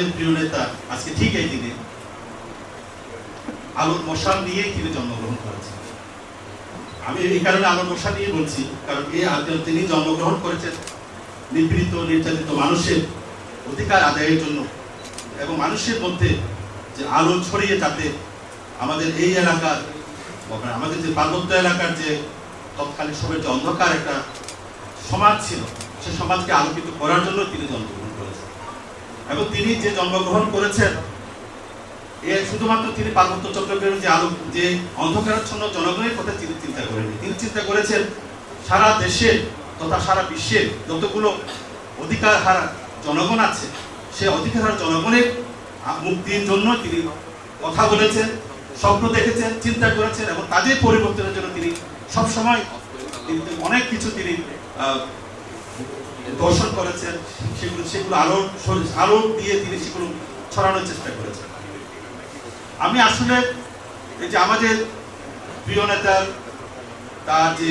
আমাদের প্রিয় নেতা আজকে ঠিক এই দিনে আলোর মশাল নিয়েই তিনি জন্মগ্রহণ করেছেন। আমি এই কারণে আলোর মশাল নিয়ে বলছি, কারণ এই আদৌ তিনি জন্মগ্রহণ করেছেন। নিপীড়িত, নির্যাতিত মানুষের অধিকার আদায়ের জন্য এবং মানুষের মধ্যে যে আলো ছড়িয়ে যাতে আমাদের এই এলাকার আমাদের যে পার্বত্য এলাকার যে তৎকালীন সময়ের যে অন্ধকার একটা সমাজ ছিল, সে সমাজকে আলোকিত করার জন্য তিনি জন্মগ্রহণ এবং তিনি যে জন্মগ্রহণ করেছেন, এ শুধুমাত্র তিনি পার্বত্য চট্টগ্রামের যে আলো, যে অন্ধকারাচ্ছন্ন জনগণের কথা তিনি চিন্তা করেনি তিনি চিন্তা করেছেন, সারা দেশের তথা সারা বিশ্বের যতগুলো অধিকার হারা জনগণ আছে, সে অধিকার হারা জনগণের মুক্তির জন্য তিনি কথা বলেছেন, স্বপ্ন দেখেছেন, চিন্তা করেছেন এবং তাদের পরিবর্তনের জন্য তিনি সবসময় অনেক কিছু তিনি দর্শন করেছেন, সেগুলো সেগুলো আলো আলো দিয়ে তিনি সেগুলো ছড়ানোর চেষ্টা করেছেন। আমি আসলে এই যে আমাদের প্রিয় নেতার তার যে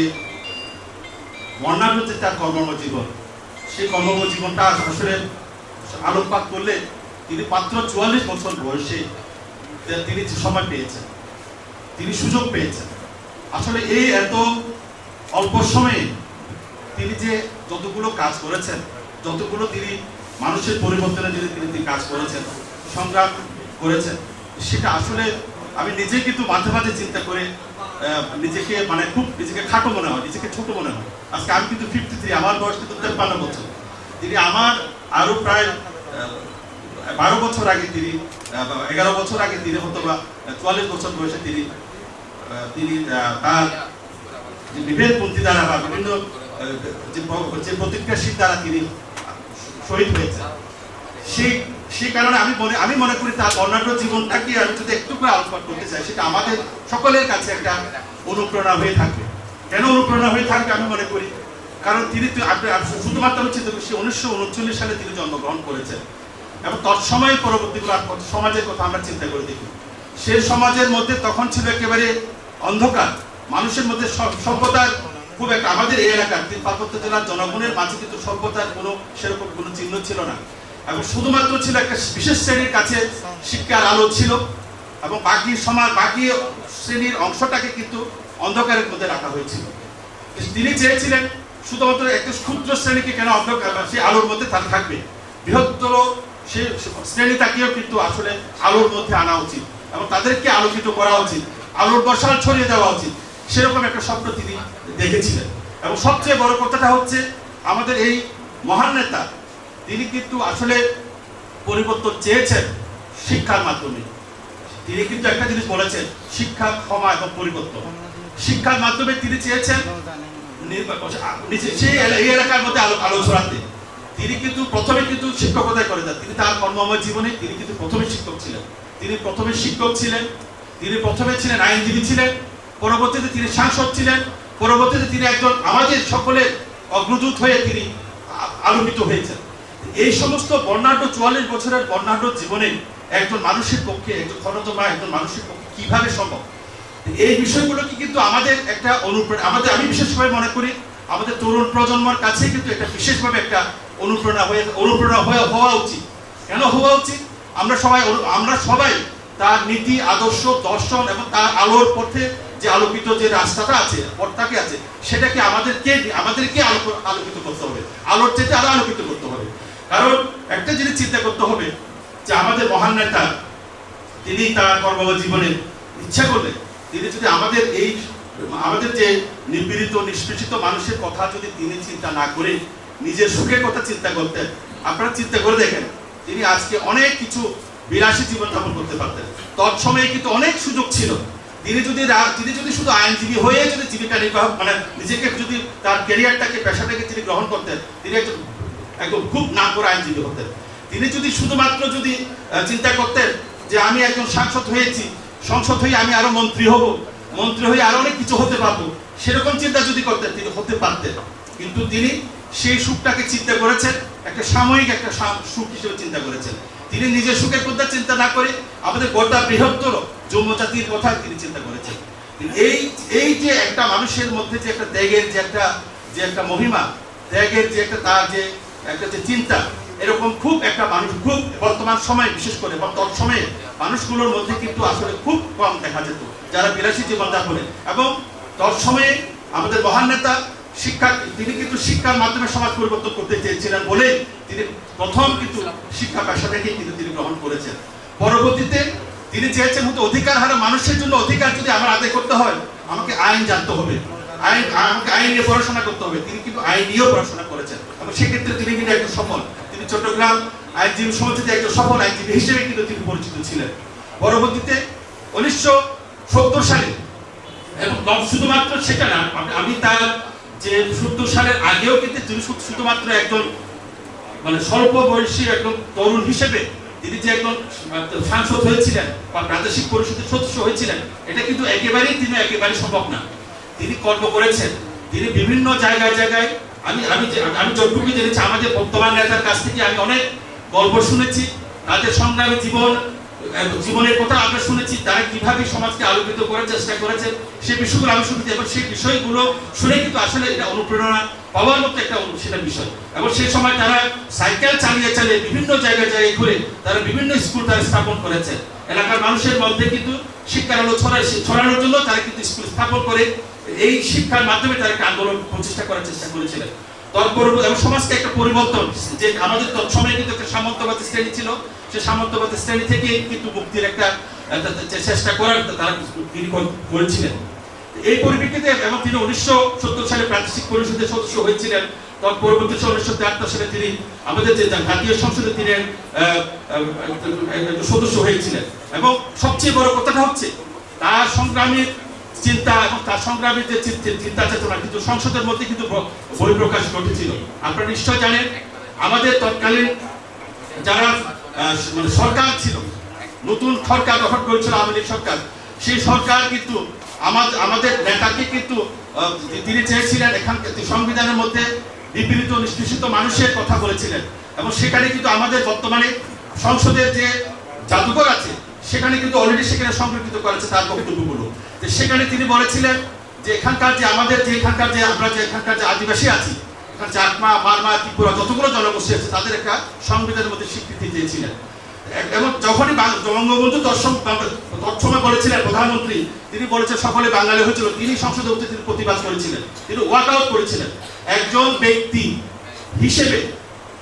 তার সেই আসলে আলোকপাত করলে তিনি মাত্র চুয়াল্লিশ বছর বয়সে তিনি সময় পেয়েছেন, তিনি সুযোগ পেয়েছেন। আসলে এই এত অল্প সময়ে তিনি যে যতগুলো কাজ করেছেন, যতগুলো তিনি মানুষের পরিবর্তনের জন্য তিনি তিনি কাজ করেছেন, সংগ্রাম করেছেন, সেটা আসলে আমি নিজে কিন্তু মাঝে মাঝে চিন্তা করে নিজেকে মানে খুব নিজেকে খাটো মনে হয়, নিজেকে ছোট মনে হয়। আজকে আমি কিন্তু ফিফটি থ্রি আমার বয়স কিন্তু তেপ্পান্ন বছর। তিনি আমার আরও প্রায় বারো বছর আগে তিনি এগারো বছর আগে তিনি হতো বা চুয়াল্লিশ বছর বয়সে তিনি তিনি তার বিভেদপন্থী দ্বারা বা বিভিন্ন যে প্রতিক্রিয়াশীল দ্বারা তিনি শহীদ হয়েছেন। সেই সেই কারণে আমি মনে আমি মনে করি তার বর্ণাঢ্য জীবনটাকে আমি যদি একটু করে আলোচনা করতে চাই, সেটা আমাদের সকলের কাছে একটা অনুপ্রেরণা হয়ে থাকবে। কেন অনুপ্রেরণা হয়ে থাকবে আমি মনে করি? কারণ তিনি শুধুমাত্র চিন্তা করছি উনিশশো উনচল্লিশ সালে তিনি জন্মগ্রহণ করেছেন। এবং তৎসময় পরবর্তীগুলো সমাজের কথা আমরা চিন্তা করে দেখি। সে সমাজের মধ্যে তখন ছিল একেবারে অন্ধকার। মানুষের মধ্যে সভ- সভ্যতার খুব একটা আমাদের এই এলাকার তিন পার্বত্য জেলার জনগণের মাঝে কিন্তু সভ্যতার কোনো সেরকম কোনো চিহ্ন ছিল না। এবং শুধুমাত্র ছিল একটা বিশেষ শ্রেণির কাছে শিক্ষার আলো ছিল এবং বাকি সমাজ, বাকি শ্রেণির অংশটাকে কিন্তু অন্ধকারের মধ্যে রাখা হয়েছিল। তিনি চেয়েছিলেন শুধুমাত্র একটা ক্ষুদ্র শ্রেণীকে কেন অন্ধকার সেই আলোর মধ্যে তার থাকবে? বৃহত্তর সে শ্রেণি তাকেও কিন্তু আসলে আলোর মধ্যে আনা উচিত এবং তাদেরকে আলোকিত করা উচিত। আলোর বসাল ছড়িয়ে দেওয়া উচিত। সেরকম একটা স্বপ্ন তিনি দেখেছিলেন। এবং সবচেয়ে বড় কথাটা হচ্ছে, আমাদের এই মহান নেতা, তিনি কিন্তু আসলে পরিবর্তন চেয়েছেন শিক্ষার মাধ্যমে। তিনি কিন্তু একটা জিনিস বলেছেন, শিক্ষা ক্ষমা এবং পরিবর্তন। শিক্ষার মাধ্যমে তিনি চেয়েছেন সেই এলাকার মধ্যে আলো আলো ছড়াতে তিনি কিন্তু প্রথমে কিন্তু শিক্ষকতায় করে যান তিনি তার কর্মময় জীবনে তিনি কিন্তু প্রথমে শিক্ষক ছিলেন। তিনি প্রথমে শিক্ষক ছিলেন। তিনি প্রথমে ছিলেন আইনজীবী ছিলেন। পরবর্তীতে তিনি সাংসদ ছিলেন, পরবর্তীতে তিনি একজন আমাদের সকলের অগ্রদূত হয়ে তিনি আলোকিত হয়েছেন। এই সমস্ত বর্ণাঢ্য চুয়াল্লিশ বছরের বর্ণাঢ্য জীবনে একজন মানুষের পক্ষে, একজন ক্ষণতমা একজন মানুষের পক্ষে কীভাবে সম্ভব? এই বিষয়গুলোকে কিন্তু আমাদের একটা অনুপ্রেরণা আমাদের আমি বিশেষভাবে মনে করি, আমাদের তরুণ প্রজন্মের কাছে কিন্তু একটা বিশেষভাবে একটা অনুপ্রেরণা হয়ে অনুপ্রেরণা হয়ে হওয়া উচিত। কেন হওয়া উচিত? আমরা সবাই আমরা সবাই তার নীতি, আদর্শ, দর্শন এবং তার আলোর পথে যে আলোকিত যে রাস্তাটা আছে পথটাকে আছে, সেটাকে আমাদেরকে আমাদেরকে আলো- আলোকিত করতে হবে। আলোর চেয়ে আরও আলোকিত করতে হবে। কারণ একটা জিনিস চিন্তা করতে হবে যে আমাদের মহান নেতা, তিনি তার কর্মজীবনে ইচ্ছা করলে, তিনি যদি আমাদের এই আমাদের যে নিপীড়িত, নিষ্পেষিত মানুষের কথা যদি তিনি চিন্তা না করে, নিজের সুখের কথা চিন্তা করতেন, আপনারা চিন্তা করে দেখেন, তিনি আজকে অনেক কিছু বিলাসী জীবনযাপন করতে পারতেন। তৎসময়ে কিন্তু অনেক সুযোগ ছিল। তিনি যদি তিনি যদি শুধু আইনজীবী হয়ে যদি জীবিকা নির্বাহ মানে নিজেকে যদি তার ক্যারিয়ারটাকে পেশাটাকে তিনি গ্রহণ করতেন, তিনি একজন একদম খুব নাম করে আইনজীবী হতেন। তিনি যদি শুধুমাত্র যদি চিন্তা করতেন যে আমি একজন সাংসদ হয়েছি, সংসদ হয়ে আমি আরও মন্ত্রী হব, মন্ত্রী হয়ে আরও অনেক কিছু হতে পারব, সেরকম চিন্তা যদি করতেন, তিনি হতে পারতেন। কিন্তু তিনি সেই সুখটাকে চিন্তা করেছেন, একটা সাময়িক একটা সুখ হিসেবে চিন্তা করেছেন। তিনি নিজের সুখের কথা চিন্তা না করে আমাদের গোটা বৃহত্তর যৌম জাতির কথা তিনি চিন্তা করেছেন। এই এই যে একটা মানুষের মধ্যে যে একটা ত্যাগের যে একটা যে একটা মহিমা, ত্যাগের যে একটা তার যে একটা যে চিন্তা, এরকম খুব একটা মানুষ, খুব বর্তমান সময়ে, বিশেষ করে বা তৎসময়ে মানুষগুলোর মধ্যে কিন্তু আসলে খুব কম দেখা যেত, যারা বিলাসী জীবনযাপনে। এবং তৎসময়ে আমাদের মহান নেতা, শিক্ষা, তিনি কিন্তু শিক্ষার মাধ্যমে সমাজ পরিবর্তন করতে চেয়েছিলেন বলে তিনি প্রথম কিন্তু শিক্ষা পেশাটাকেই কিন্তু তিনি গ্রহণ করেছেন। পরবর্তীতে তিনি চেয়েছেন হয়তো অধিকার হারা মানুষের জন্য অধিকার যদি আমার আদায় করতে হয়, আমাকে আইন জানতে হবে। আইন, আমাকে আইন নিয়ে পড়াশোনা করতে হবে। তিনি কিন্তু আইন নিয়েও পড়াশোনা করেছেন। এবং সেক্ষেত্রে তিনি কিন্তু একজন সফল। তিনি চট্টগ্রাম আইনজীবী সমিতিতে একজন সফল আইনজীবী হিসেবে কিন্তু তিনি পরিচিত ছিলেন। পরবর্তীতে উনিশশো সত্তর সালে, এবং শুধুমাত্র সেটা না, আমি- তার যে সত্তর সালের আগেও কিন্তু তিনি শুধু- শুধুমাত্র একজন মানে স্বল্প বয়সী একজন তরুণ হিসেবে তিনি যে একজন সাংসদ হয়েছিলেন বা প্রাদেশিক পরিষদের সদস্য হয়েছিলেন, এটা কিন্তু একেবারেই তিনি একেবারে সম্ভব না। তিনি কর্ম করেছেন, তিনি বিভিন্ন জায়গায় জায়গায়, আমি আমি আমি যতটুকু জেনেছি, আমাদের বর্তমান নেতার কাছ থেকে আমি অনেক গল্প শুনেছি, তাদের সংগ্রামী জীবন জীবনের কথা আমরা শুনেছি, তারা কীভাবে সমাজকে আলোকিত করার চেষ্টা করেছেন সেই বিষয়গুলো আমি শুনেছি, এবং সেই বিষয়গুলো শুনে কিন্তু আসলে এটা অনুপ্রেরণা পাওয়ার মতো একটা সেটা বিষয়। এবং সেই সময় তারা সাইকেল চালিয়ে চালিয়ে বিভিন্ন জায়গায় জায়গায় ঘুরে তারা বিভিন্ন স্কুল তারা স্থাপন করেছে। এলাকার মানুষের মধ্যে কিন্তু শিক্ষার আলো ছড়ায় ছড়ানোর জন্য তারা কিন্তু স্কুল স্থাপন করে এই শিক্ষার মাধ্যমে তারা একটা আন্দোলন প্রচেষ্টা করার চেষ্টা করেছিলেন। তারপর এবং সমাজকে একটা পরিবর্তন, যে আমাদের তৎসময়ে কিন্তু একটা সামন্তবাদী শ্রেণি ছিল। সে সামন্তবাদী শ্রেণি থেকে কিন্তু মুক্তির একটা চেষ্টা করার তারা তিনি করেছিলেন। এই পরিপ্রেক্ষিতে এবং তিনি উনিশশো সত্তর সালে প্রাদেশিক পরিষদের সদস্য হয়েছিলেন। তখন পরবর্তী উনিশশো তিয়াত্তর সালে তিনি আমাদের যে জাতীয় সংসদে তিনি সদস্য হয়েছিলেন। এবং সবচেয়ে বড় কথাটা হচ্ছে, তার সংগ্রামের চিন্তা এবং তার সংগ্রামের যে চিন্তা চেতনা কিন্তু সংসদের মধ্যে কিন্তু বহিঃপ্রকাশ ঘটেছিল। আপনারা নিশ্চয় জানেন, আমাদের তৎকালীন যারা মানে সরকার ছিল, নতুন সরকার গঠন করেছিল আওয়ামী সরকার, সেই সরকার কিন্তু আমাদের নেতাকে কিন্তু তিনি চেয়েছিলেন এখানকার সংবিধানের মধ্যে নিপীড়িত, নিষ্পেষিত মানুষের কথা বলেছিলেন। এবং সেখানে কিন্তু আমাদের বর্তমানে সংসদের যে জাদুঘর আছে, সেখানে কিন্তু অলরেডি সেখানে সংরক্ষিত করেছে তার বক্তব্যগুলো। যে সেখানে তিনি বলেছিলেন যে এখানকার যে আমাদের যে এখানকার যে আমরা যে এখানকার যে আদিবাসী আছি এখানে চাকমা মারমা, ত্রিপুরা যতগুলো জনগোষ্ঠী আছে, তাদের একটা সংবিধানের মধ্যে স্বীকৃতি দিয়েছিলেন। এবং যখনই বঙ্গবন্ধু দর্শন তৎসময় বলেছিলেন প্রধানমন্ত্রী, তিনি বলেছেন সকলে বাঙালি হয়েছিল, তিনি সংসদে উঠে তিনি প্রতিবাদ করেছিলেন, তিনি ওয়াক আউট করেছিলেন। একজন ব্যক্তি হিসেবে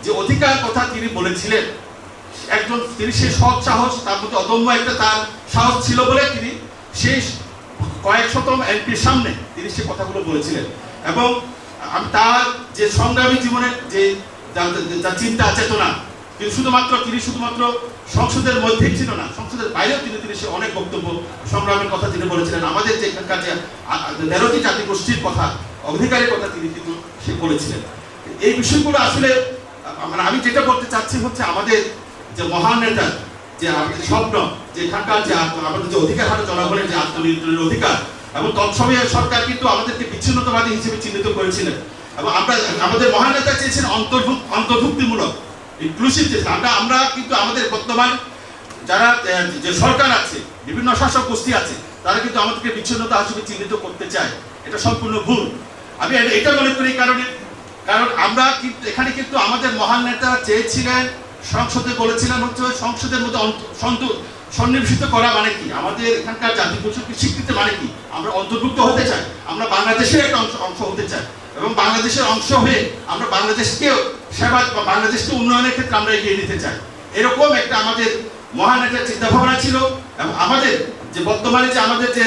যে অধিকার কথা তিনি বলেছিলেন, একজন তিনি সেই সৎ সাহস, তার মধ্যে অদম্য একটা তার সাহস ছিল বলে তিনি সেই কয়েক শতম এমপির সামনে তিনি সে কথাগুলো বলেছিলেন। এবং আমি তার যে সংগ্রামী জীবনের যে চিন্তা, চেতনা তিনি শুধুমাত্র তিনি শুধুমাত্র সংসদের মধ্যেই ছিল না, সংসদের বাইরেও তিনি তিনি সে অনেক বক্তব্য, সংগ্রামের কথা তিনি বলেছিলেন, আমাদের যে এখানকার যে তেরোটি জাতি গোষ্ঠীর কথা, অধিকারের কথা তিনি কিন্তু সে বলেছিলেন। এই বিষয়গুলো আসলে মানে আমি যেটা বলতে চাচ্ছি হচ্ছে আমাদের যে মহান নেতা, যে আমাদের স্বপ্ন, যে এখানকার যে আমাদের যে অধিকার হারে জনগণের যে আত্মনিয়ন্ত্রণের অধিকার, এবং তৎসময়ে সরকার কিন্তু আমাদেরকে বিচ্ছিন্নতাবাদী হিসেবে চিহ্নিত করেছিলেন। এবং আমরা, আমাদের মহান নেতা চেয়েছেন অন্তর্ভুক্ত, অন্তর্ভুক্তিমূলক। ইনক্লুসিভ চেষ্টা আমরা আমরা কিন্তু আমাদের বর্তমান যারা যে সরকার আছে, বিভিন্ন শাসক গোষ্ঠী আছে, তারা কিন্তু আমাদেরকে বিচ্ছিন্নতা হিসেবে চিহ্নিত করতে চায়। এটা সম্পূর্ণ ভুল। আমি এটা- মনে করি কারণে কারণ আমরা কিন্তু এখানে কিন্তু আমাদের মহান নেতা চেয়েছিলেন, সংসদে বলেছিলাম হচ্ছে সংসদের মধ্যে সন্নিবেশিত করা মানে কি? আমাদের এখানকার জাতি গোষ্ঠীকে স্বীকৃতি মানে কি? আমরা অন্তর্ভুক্ত হতে চাই, আমরা বাংলাদেশের একটা অংশ অংশ হতে চাই এবং বাংলাদেশের অংশ হয়ে আমরা বাংলাদেশকে সেবা বা বাংলাদেশকে উন্নয়নের ক্ষেত্রে আমরা এগিয়ে নিতে চাই। এরকম একটা আমাদের মহান একটা চিন্তা ভাবনা ছিল এবং আমাদের যে বর্তমানে যে আমাদের যে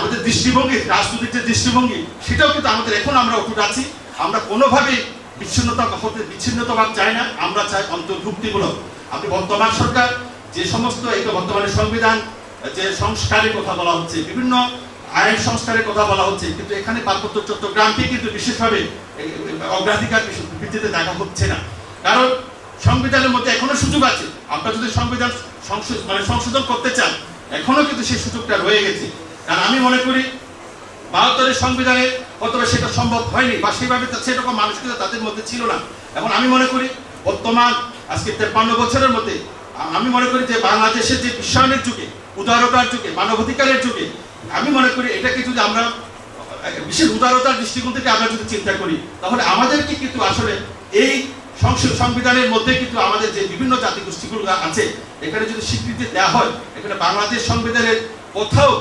আমাদের দৃষ্টিভঙ্গি, রাজনৈতিক যে দৃষ্টিভঙ্গি, সেটাও কিন্তু আমাদের এখন আমরা অটুট আছি। আমরা কোনোভাবেই বিচ্ছিন্নতা হতে বিচ্ছিন্নতাবাদ চাই না, আমরা চাই অন্তর্ভুক্তিমূলক। আপনি বর্তমান সরকার যে সমস্ত এই তো বর্তমানে সংবিধান, যে সংস্কারের কথা বলা হচ্ছে, বিভিন্ন আইন সংস্কারের কথা বলা হচ্ছে, কিন্তু এখানে পার্বত্য চট্টগ্রামকে কিন্তু বিশেষভাবে অগ্রাধিকার ভিত্তিতে দেখা হচ্ছে না। কারণ সংবিধানের মধ্যে এখনও সুযোগ আছে। আপনারা যদি সংবিধান সংশোধ মানে সংশোধন করতে চান, এখনও কিন্তু সেই সুযোগটা রয়ে গেছে। কারণ আমি মনে করি, বাহাত্তরের সংবিধানে অথবা সেটা সম্ভব হয়নি, বা সেভাবে তা- সেরকম মানুষ কিন্তু তাদের মধ্যে ছিল না। এখন আমি মনে করি, বর্তমান আজকে তেপ্পান্ন বছরের মধ্যে আমি মনে করি যে বাংলাদেশের যে বিশ্বায়নের যুগে, উদারতার যুগে, মানবাধিকারের যুগে, আমি মনে করি এটাকে যদি আমরা, বিশেষ উদারতার দৃষ্টিকোণ থেকে আমরা যদি চিন্তা করি, তাহলে আমাদেরকে কিন্তু আসলে এই সংসদ সংবিধানের মধ্যে কিন্তু আমাদের যে বিভিন্ন জাতিগোষ্ঠীগুলো আছে, এখানে যদি স্বীকৃতি দেওয়া হয়, এখানে বাংলাদেশ সংবিধানের কোথাও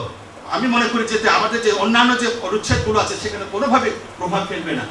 আমি মনে করি যে যে আমাদের যে অন্যান্য যে অনুচ্ছেদগুলো আছে, সেখানে কোনোভাবে প্রভাব ফেলবে না।